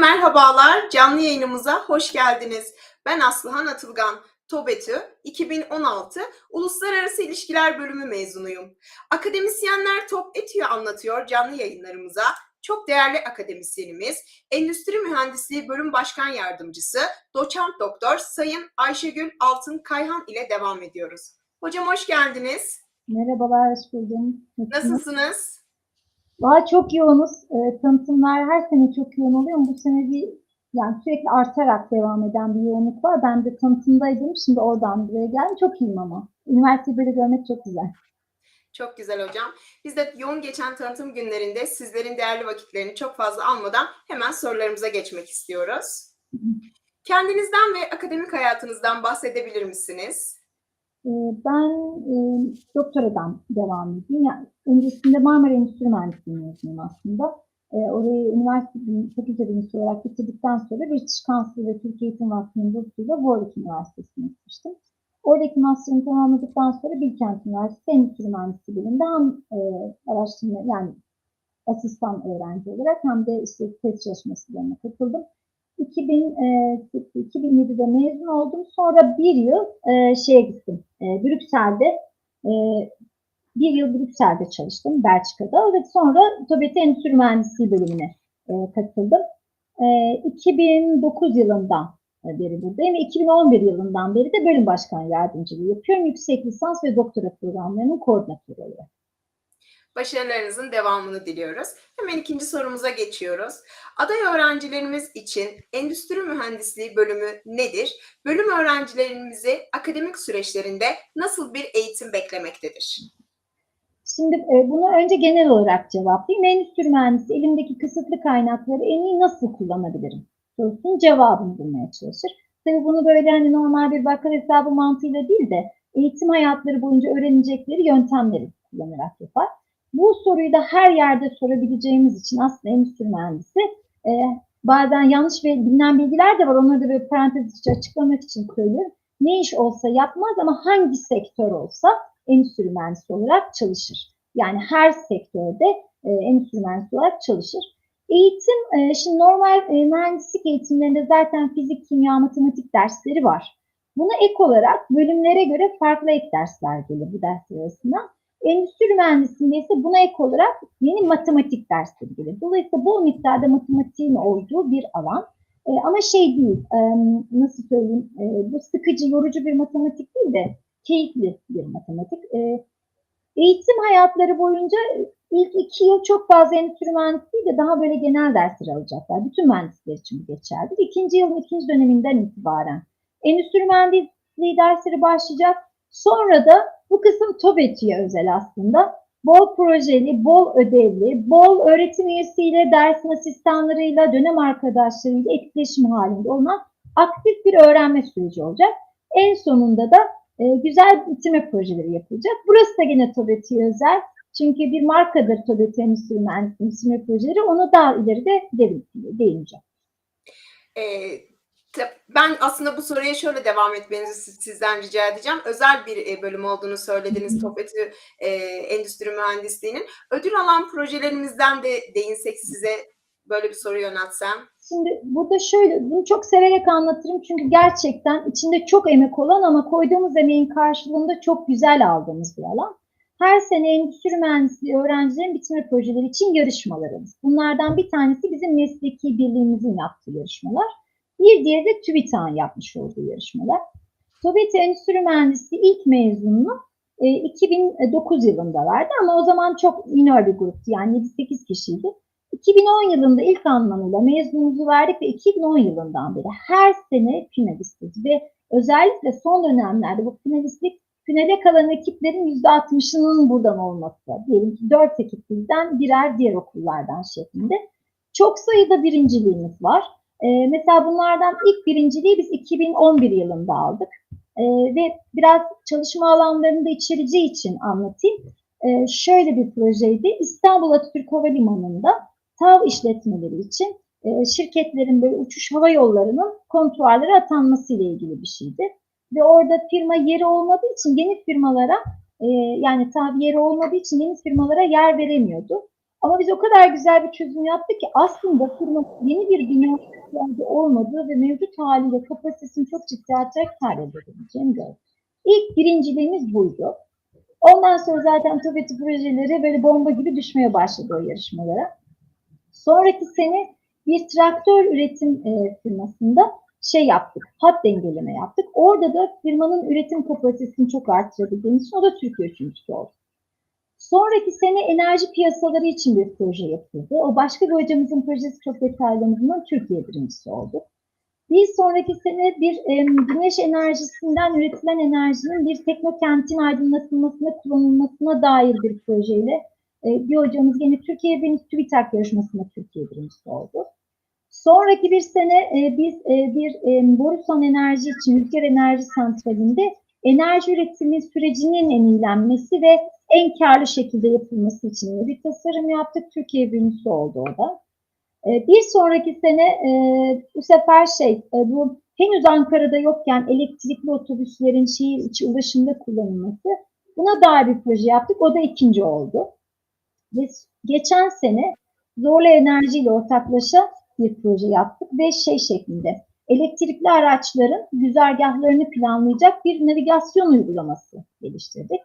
Merhabalar. Canlı yayınımıza hoş geldiniz. Ben Aslıhan Atılgan. TOBETÜ 2016 Uluslararası İlişkiler Bölümü mezunuyum. Akademisyenler Top Etü'yü anlatıyor canlı yayınlarımıza. Çok değerli akademisyenimiz, Endüstri Mühendisliği Bölüm Başkan Yardımcısı, Doçent Doktor Sayın Ayşegül Altın Kayhan ile devam ediyoruz. Hocam hoş geldiniz. Merhabalar, hoş buldum. Nasılsınız? Valla çok yoğunuz. E, tanıtımlar her sene çok yoğun oluyor ama bu sene bir yani sürekli artarak devam eden bir yoğunluk var. Ben de tanıtımdaydım. Şimdi oradan buraya geldim. Çok iyiyim ama. Üniversiteyi böyle görmek çok güzel. Çok güzel hocam. Biz de yoğun geçen tanıtım günlerinde sizlerin değerli vakitlerini çok fazla almadan hemen sorularımıza geçmek istiyoruz. Kendinizden ve akademik hayatınızdan bahsedebilir misiniz? E, ben e, doktoradan devam edeyim. Yani öncesinde Marmara Endüstri Mühendisliği mezunuyum aslında. E, orayı üniversite fakülte birincisi olarak bitirdikten sonra British Council ve Türkiye Eğitim Vakfı'nın bursuyla Warwick Üniversitesi'ne gitmiştim. Oradaki master'ımı tamamladıktan sonra Bilkent Üniversitesi Endüstri Mühendisliği bölümünde hem e, araştırma yani asistan öğrenci olarak hem de işte test çalışmalarına katıldım. 2000, e, 2007'de mezun oldum. Sonra bir yıl e, şeye gittim. E, Brüksel'de e, bir yıl Brüksel'de çalıştım Belçika'da ve sonra TOBET Endüstri Mühendisliği bölümüne e, katıldım. E, 2009 yılından beri buradayım ve 2011 yılından beri de bölüm başkan yardımcılığı yapıyorum. Yüksek lisans ve doktora programlarının koordinatörü olarak. Başarılarınızın devamını diliyoruz. Hemen ikinci sorumuza geçiyoruz. Aday öğrencilerimiz için endüstri mühendisliği bölümü nedir? Bölüm öğrencilerimizi akademik süreçlerinde nasıl bir eğitim beklemektedir? Şimdi e, bunu önce genel olarak cevaplayayım. Endüstri mühendisi elimdeki kısıtlı kaynakları en iyi nasıl kullanabilirim? Sorusunun cevabını bulmaya çalışır. Tabii bunu böyle hani normal bir bakkal hesabı mantığıyla değil de eğitim hayatları boyunca öğrenecekleri yöntemleri kullanarak yapar. Bu soruyu da her yerde sorabileceğimiz için aslında endüstri mühendisi e, bazen yanlış ve bilinen bilgiler de var. Onları da böyle parantez içi açıklamak için söylüyorum. Ne iş olsa yapmaz ama hangi sektör olsa endüstri mühendisi olarak çalışır. Yani her sektörde e, endüstri mühendisi olarak çalışır. Eğitim, e, şimdi normal e, mühendislik eğitimlerinde zaten fizik, kimya, matematik dersleri var. Buna ek olarak bölümlere göre farklı ek dersler gelir bu dersler arasında. Endüstri mühendisliğinde ise buna ek olarak yeni matematik dersleri gelir. Dolayısıyla bol miktarda matematiğin olduğu bir alan. E, ama şey değil, e, nasıl söyleyeyim, e, bu sıkıcı, yorucu bir matematik değil de keyifli bir matematik. E, eğitim hayatları boyunca ilk iki yıl çok fazla endüstri mühendisliği de daha böyle genel dersler alacaklar. Bütün mühendisler için geçerli. İkinci yılın ikinci döneminden itibaren endüstri mühendisliği dersleri başlayacak. Sonra da bu kısım TOBETÜ'ye özel aslında. Bol projeli, bol ödevli, bol öğretim üyesiyle, dersin asistanlarıyla, dönem arkadaşlarıyla etkileşim halinde olan aktif bir öğrenme süreci olacak. En sonunda da e, güzel bitirme projeleri yapılacak. Burası da yine TOBETÜ'ye özel. Çünkü bir markadır TOBETÜ Endüstri Mühendisliği projeleri. Ona daha ileride değineceğim. Ee, ben aslında bu soruya şöyle devam etmenizi sizden rica edeceğim. Özel bir bölüm olduğunu söylediniz TOPETÜ e, Endüstri Mühendisliği'nin. Ödül alan projelerimizden de değinsek size böyle bir soru yöneltsem. Şimdi burada şöyle, bunu çok severek anlatırım çünkü gerçekten içinde çok emek olan ama koyduğumuz emeğin karşılığında çok güzel aldığımız bir alan. Her sene endüstri mühendisliği öğrencilerin bitirme projeleri için yarışmalarımız. Bunlardan bir tanesi bizim mesleki birliğimizin yaptığı yarışmalar. Bir diğeri de TÜBİTAK'ın yapmış olduğu yarışmalar. TÜBİTAK Endüstri Mühendisliği ilk mezununu e, 2009 yılında verdi ama o zaman çok minor bir gruptu yani 7-8 kişiydi. 2010 yılında ilk anlamıyla mezunumuzu verdik ve 2010 yılından beri her sene finalistiz ve özellikle son dönemlerde bu finalistlik finale kalan ekiplerin %60'ının buradan olması. Diyelim ki 4 ekip birer diğer okullardan şeklinde. Çok sayıda birinciliğimiz var. Ee, mesela bunlardan ilk birinciliği biz 2011 yılında aldık. Ee, ve biraz çalışma alanlarını da içereceği için anlatayım. Ee, şöyle bir projeydi. İstanbul Atatürk Havalimanı'nda TAV işletmeleri için e, şirketlerin böyle uçuş hava yollarının kontrolleri atanması ile ilgili bir şeydi. Ve orada firma yeri olmadığı için yeni firmalara e, yani tabi yeri olmadığı için yeni firmalara yer veremiyordu. Ama biz o kadar güzel bir çözüm yaptık ki aslında firma yeni bir bina ihtiyacı olmadığı ve mevcut haliyle kapasitesini çok ciddi artarak kar elde edebileceğini gördük. İlk birinciliğimiz buydu. Ondan sonra zaten TOBET'i projeleri böyle bomba gibi düşmeye başladı o yarışmalara. Sonraki sene bir traktör üretim e, firmasında şey yaptık, hat dengeleme yaptık. Orada da firmanın üretim kapasitesini çok arttırabildiğimiz için o da Türkiye üçüncüsü oldu. Sonraki sene enerji piyasaları için bir proje yapıldı. O başka bir hocamızın projesi çok detaylarımızdan Türkiye birincisi oldu. Bir sonraki sene bir e, güneş enerjisinden üretilen enerjinin bir teknokentin aydınlatılmasına, kullanılmasına dair bir projeyle e, bir hocamız yine Türkiye birincisi TÜBİTAK yarışmasında Türkiye birincisi oldu. Sonraki bir sene e, biz e, bir e, Borusan Enerji için rüzgar enerji santralinde enerji üretimi sürecinin en iyilenmesi ve en karlı şekilde yapılması için bir tasarım yaptık. Türkiye birincisi oldu o da. E, bir sonraki sene e, bu sefer şey e, bu henüz Ankara'da yokken elektrikli otobüslerin şehir içi ulaşımda kullanılması buna dair bir proje yaptık. O da ikinci oldu. Ve geçen sene Zorlu Enerji ile ortaklaşa bir proje yaptık ve şey şeklinde elektrikli araçların güzergahlarını planlayacak bir navigasyon uygulaması geliştirdik.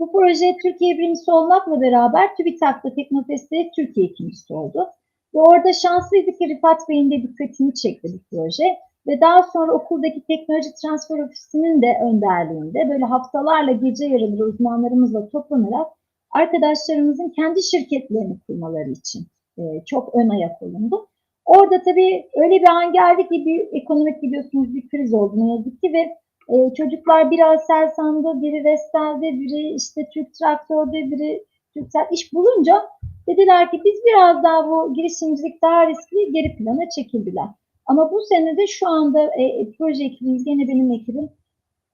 Bu proje Türkiye birincisi olmakla beraber TÜBİTAK'ta Teknofest'te Türkiye ikincisi oldu. Ve orada şanslıydık ki Rifat Bey'in de dikkatini çekti bu proje. Ve daha sonra okuldaki teknoloji transfer ofisinin de önderliğinde böyle haftalarla gece yarıları uzmanlarımızla toplanarak arkadaşlarımızın kendi şirketlerini kurmaları için e, çok ön ayak olundu. Orada tabii öyle bir an geldi ki bir ekonomik biliyorsunuz bir kriz oldu ne yazık ki ve e, çocuklar biri Aselsan'da, biri Vestel'de, biri işte Türk Traktör'de, biri Türksel iş bulunca dediler ki biz biraz daha bu girişimcilik daha riskli geri plana çekildiler. Ama bu sene de şu anda e, proje ekibimiz gene benim ekibim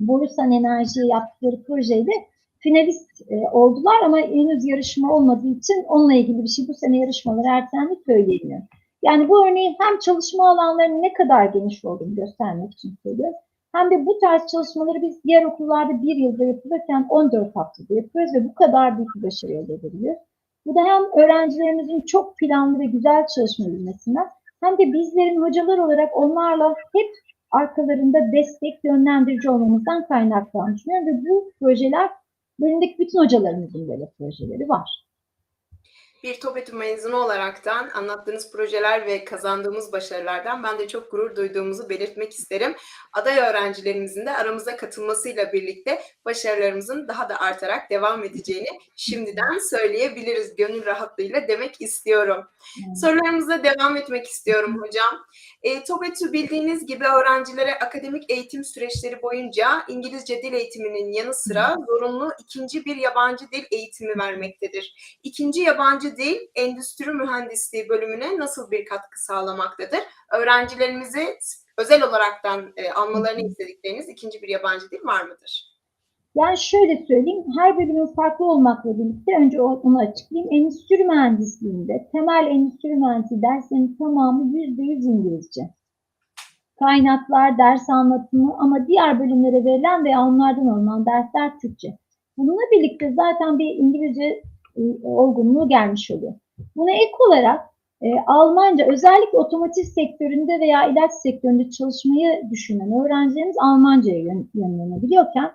Borusan Enerji'ye yaptıkları projeyle finalist e, oldular ama henüz yarışma olmadığı için onunla ilgili bir şey bu sene yarışmalar ertelendi söyleyemiyor. Yani bu örneğin hem çalışma alanlarının ne kadar geniş olduğunu göstermek için söylüyorum. Hem de bu tarz çalışmaları biz diğer okullarda bir yılda yapılırken 14 haftada yapıyoruz ve bu kadar büyük bir başarı elde edebiliyoruz. Bu da hem öğrencilerimizin çok planlı ve güzel çalışmabilmesinden hem de bizlerin hocalar olarak onlarla hep arkalarında destek, yönlendirici olmamızdan kaynaklandığını düşünüyorum ve bu projeler bölümdeki bütün hocalarımızın böyle projeleri var bir TOBETÜ mezunu olaraktan anlattığınız projeler ve kazandığımız başarılardan ben de çok gurur duyduğumuzu belirtmek isterim. Aday öğrencilerimizin de aramıza katılmasıyla birlikte başarılarımızın daha da artarak devam edeceğini şimdiden söyleyebiliriz gönül rahatlığıyla demek istiyorum. Sorularımıza devam etmek istiyorum hocam. E, TOBETÜ bildiğiniz gibi öğrencilere akademik eğitim süreçleri boyunca İngilizce dil eğitiminin yanı sıra zorunlu ikinci bir yabancı dil eğitimi vermektedir. İkinci yabancı dil endüstri mühendisliği bölümüne nasıl bir katkı sağlamaktadır? Öğrencilerimizi özel olaraktan e, almalarını istedikleriniz ikinci bir yabancı dil var mıdır? Yani şöyle söyleyeyim, her bölümün farklı olmakla birlikte önce onu açıklayayım. Endüstri mühendisliğinde temel endüstri mühendisliği derslerinin tamamı yüzde yüz İngilizce. Kaynaklar, ders anlatımı ama diğer bölümlere verilen veya onlardan alınan dersler Türkçe. Bununla birlikte zaten bir İngilizce olgunluğu gelmiş oluyor. Buna ek olarak e, Almanca özellikle otomotiv sektöründe veya ilaç sektöründe çalışmayı düşünen öğrencilerimiz Almanca'ya yönlenebiliyorken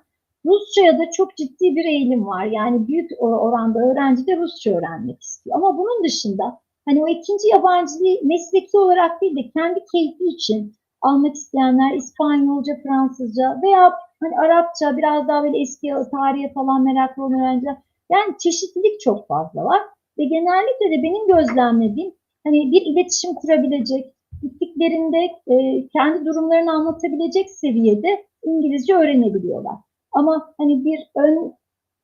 Rusça'ya da çok ciddi bir eğilim var. Yani büyük oranda öğrenci de Rusça öğrenmek istiyor. Ama bunun dışında hani o ikinci yabancı dil mesleki olarak değil de kendi keyfi için almak isteyenler İspanyolca, Fransızca veya hani Arapça biraz daha böyle eski tarihe falan meraklı olan öğrenciler yani çeşitlilik çok fazla var ve genellikle de benim gözlemlediğim hani bir iletişim kurabilecek, gittiklerinde e, kendi durumlarını anlatabilecek seviyede İngilizce öğrenebiliyorlar. Ama hani bir ön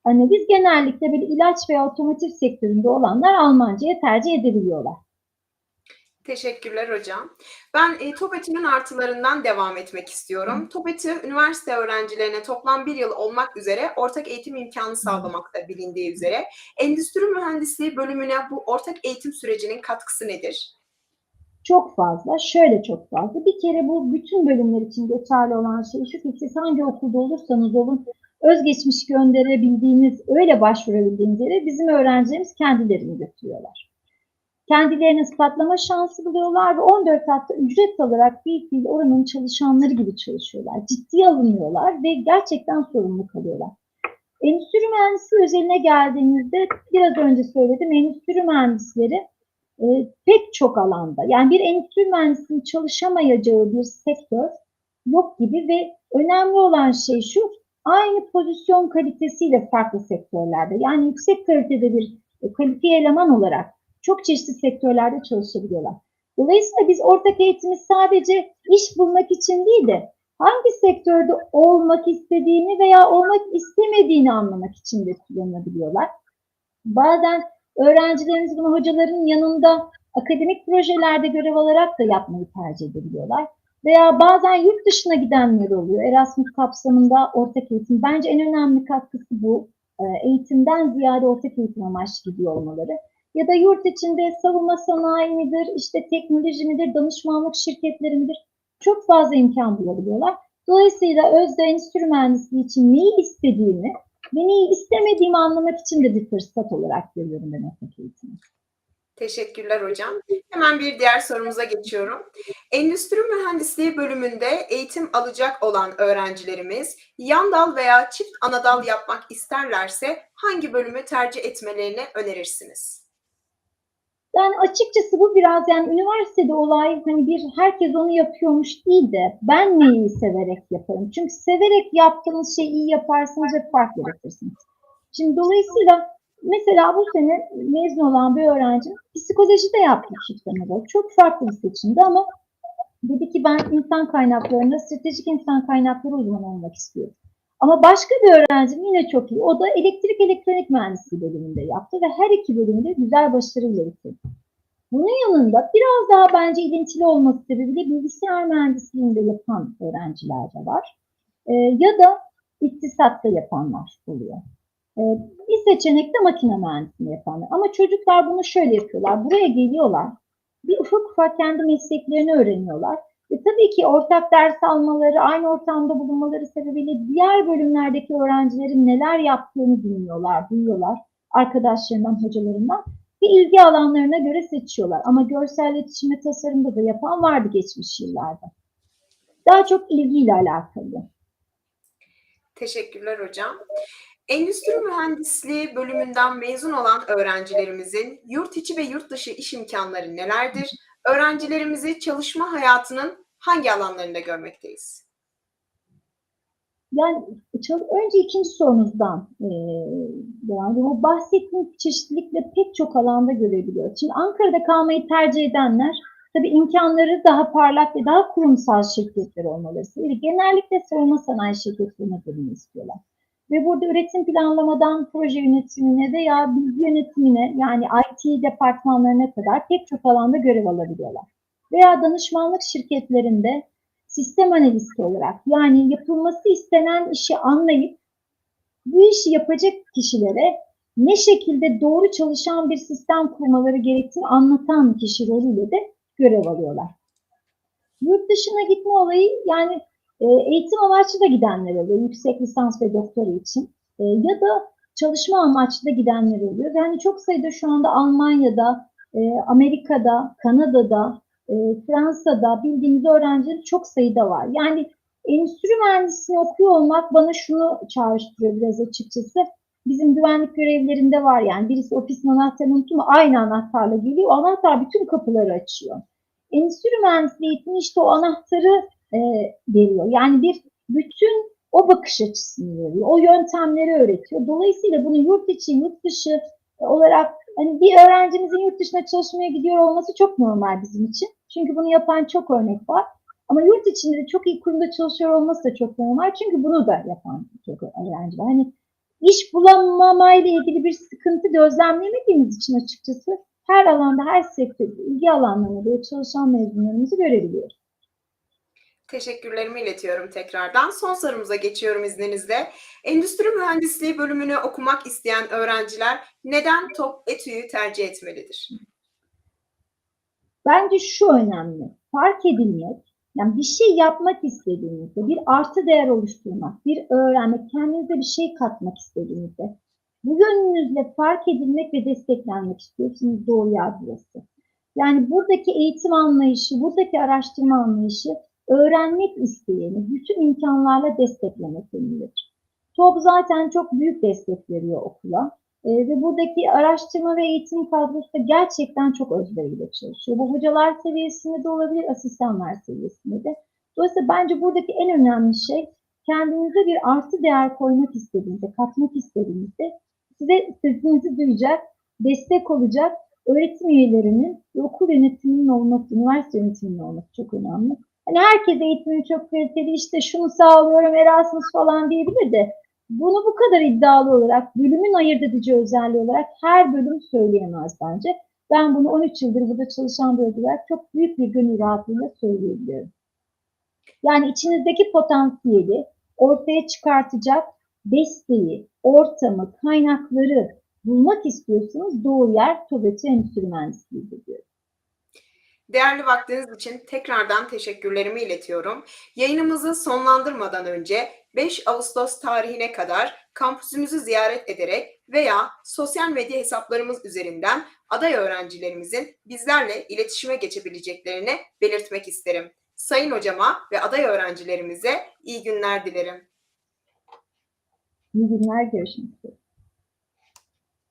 hani biz genellikle bir ilaç veya otomotiv sektöründe olanlar Almanca'ya tercih edebiliyorlar. Teşekkürler hocam. Ben e, TOBETÜ'nün artılarından devam etmek istiyorum. TOBETÜ, üniversite öğrencilerine toplam bir yıl olmak üzere ortak eğitim imkanı sağlamakta bilindiği üzere. Endüstri mühendisliği bölümüne bu ortak eğitim sürecinin katkısı nedir? Çok fazla, şöyle çok fazla. Bir kere bu bütün bölümler için geçerli olan şey şu ki siz hangi okulda olursanız olun özgeçmiş gönderebildiğiniz, öyle başvurabildiğiniz yere bizim öğrencilerimiz kendilerini götürüyorlar. Kendilerini ispatlama şansı buluyorlar ve 14 hafta ücret alarak bir fiil oranın çalışanları gibi çalışıyorlar. Ciddiye alınıyorlar ve gerçekten sorumlu kalıyorlar. Endüstri mühendisliği özeline geldiğimizde biraz önce söyledim endüstri mühendisleri e, pek çok alanda yani bir endüstri mühendisinin çalışamayacağı bir sektör yok gibi ve önemli olan şey şu aynı pozisyon kalitesiyle farklı sektörlerde yani yüksek kalitede bir e, kalifiye eleman olarak çok çeşitli sektörlerde çalışabiliyorlar. Dolayısıyla biz ortak eğitimi sadece iş bulmak için değil de hangi sektörde olmak istediğini veya olmak istemediğini anlamak için de kullanabiliyorlar. Bazen öğrencilerimiz bunu hocaların yanında akademik projelerde görev alarak da yapmayı tercih edebiliyorlar. Veya bazen yurt dışına gidenler oluyor. Erasmus kapsamında ortak eğitim. Bence en önemli katkısı bu. Eğitimden ziyade ortak eğitim amaçlı gidiyor olmaları. Ya da yurt içinde savunma sanayi midir, işte teknoloji midir, danışmanlık şirketleri midir? Çok fazla imkan bulabiliyorlar. Dolayısıyla özde endüstri mühendisliği için neyi istediğimi ve neyi istemediğimi anlamak için de bir fırsat olarak görüyorum ben ortak eğitimi. Teşekkürler hocam. Hemen bir diğer sorumuza geçiyorum. Endüstri mühendisliği bölümünde eğitim alacak olan öğrencilerimiz yan dal veya çift ana dal yapmak isterlerse hangi bölümü tercih etmelerini önerirsiniz? Yani açıkçası bu biraz yani üniversitede olay hani bir herkes onu yapıyormuş değil de ben neyi severek yaparım. Çünkü severek yaptığınız şeyi iyi yaparsınız ve fark yaratırsınız. Şimdi dolayısıyla mesela bu sene mezun olan bir öğrenci psikolojide yaptı çift anadolu. Çok farklı bir seçimdi ama dedi ki ben insan kaynaklarında stratejik insan kaynakları uzmanı olmak istiyorum. Ama başka bir öğrencim yine çok iyi. O da elektrik elektronik mühendisliği bölümünde yaptı ve her iki bölümde güzel başarıyla bitirdi. Bunun yanında biraz daha bence ilintili olması sebebiyle bilgisayar mühendisliğinde yapan öğrenciler de var. Ee, ya da iktisatta yapanlar oluyor. Ee, bir seçenek de makine mühendisliği yapanlar. Ama çocuklar bunu şöyle yapıyorlar. Buraya geliyorlar. Bir ufak ufak kendi mesleklerini öğreniyorlar. Ve tabii ki ortak ders almaları, aynı ortamda bulunmaları sebebiyle diğer bölümlerdeki öğrencilerin neler yaptığını dinliyorlar, duyuyorlar arkadaşlarından, hocalarından ve ilgi alanlarına göre seçiyorlar. Ama görsel iletişim tasarımda da yapan vardı geçmiş yıllarda. Daha çok ilgiyle alakalı. Teşekkürler hocam. Endüstri mühendisliği bölümünden mezun olan öğrencilerimizin yurt içi ve yurt dışı iş imkanları nelerdir? Öğrencilerimizi çalışma hayatının hangi alanlarında görmekteyiz? Yani önce ikinci sorunuzdan e, yani bahsettiğim çeşitlilikle pek çok alanda görebiliyoruz. Şimdi Ankara'da kalmayı tercih edenler tabii imkanları daha parlak ve daha kurumsal şirketler sebebiyle genellikle savunma sanayi şirketlerine girmeyi istiyorlar. Ve burada üretim planlamadan proje yönetimine veya bilgi yönetimine yani IT departmanlarına kadar pek çok alanda görev alabiliyorlar. Veya danışmanlık şirketlerinde sistem analisti olarak yani yapılması istenen işi anlayıp bu işi yapacak kişilere ne şekilde doğru çalışan bir sistem kurmaları gerektiğini anlatan kişi rolüyle de görev alıyorlar. Yurt dışına gitme olayı yani e, eğitim amaçlı da gidenler oluyor. Yüksek lisans ve doktora için. E, ya da çalışma amaçlı da gidenler oluyor. Yani çok sayıda şu anda Almanya'da, e, Amerika'da, Kanada'da, e, Fransa'da bildiğimiz öğrenciler çok sayıda var. Yani endüstri mühendisliğini okuyor olmak bana şunu çağrıştırıyor biraz açıkçası. Bizim güvenlik görevlerinde var yani birisi ofisin anahtarını unuttu mu aynı anahtarla geliyor. O anahtar bütün kapıları açıyor. Endüstri mühendisliği eğitimi işte o anahtarı e, veriyor. Yani bir bütün o bakış açısını veriyor. O yöntemleri öğretiyor. Dolayısıyla bunu yurt içi, yurt dışı olarak hani bir öğrencimizin yurt dışına çalışmaya gidiyor olması çok normal bizim için. Çünkü bunu yapan çok örnek var. Ama yurt içinde de çok iyi kurumda çalışıyor olması da çok normal. Çünkü bunu da yapan çok öğrenci var. Hani iş bulamamayla ilgili bir sıkıntı gözlemlemediğimiz için açıkçası her alanda, her sektörde ilgi alanlarına göre çalışan mezunlarımızı görebiliyoruz. Teşekkürlerimi iletiyorum tekrardan. Son sorumuza geçiyorum izninizle. Endüstri mühendisliği bölümünü okumak isteyen öğrenciler neden top etüyü tercih etmelidir? Bence şu önemli. Fark edilmek, yani bir şey yapmak istediğinizde, bir artı değer oluşturmak, bir öğrenmek, kendinize bir şey katmak istediğinizde, bu yönünüzle fark edilmek ve desteklenmek istiyorsunuz doğru burası. Yani buradaki eğitim anlayışı, buradaki araştırma anlayışı öğrenmek isteyeni bütün imkanlarla desteklemek yönündedir. TOB zaten çok büyük destek veriyor okula. Ee, ve buradaki araştırma ve eğitim kadrosu da gerçekten çok özveriyle çalışıyor. Bu hocalar seviyesinde de olabilir, asistanlar seviyesinde de. Dolayısıyla bence buradaki en önemli şey kendinize bir artı değer koymak istediğinizde, katmak istediğinizde size sesinizi duyacak, destek olacak öğretim üyelerinin ve okul yönetiminin olması, üniversite yönetiminin olması çok önemli. Hani herkes eğitimini çok kaliteli, işte şunu sağlıyorum, Erasmus falan diyebilir de bunu bu kadar iddialı olarak, bölümün ayırt edici özelliği olarak her bölüm söyleyemez bence. Ben bunu 13 yıldır burada çalışan bir olarak çok büyük bir gönül rahatlığıyla söyleyebiliyorum. Yani içinizdeki potansiyeli ortaya çıkartacak desteği, ortamı, kaynakları bulmak istiyorsanız doğru yer TOBET'i Endüstri Mühendisliği'dir diyorum. Değerli vaktiniz için tekrardan teşekkürlerimi iletiyorum. Yayınımızı sonlandırmadan önce 5 Ağustos tarihine kadar kampüsümüzü ziyaret ederek veya sosyal medya hesaplarımız üzerinden aday öğrencilerimizin bizlerle iletişime geçebileceklerini belirtmek isterim. Sayın hocama ve aday öğrencilerimize iyi günler dilerim. İyi günler, görüşmek üzere.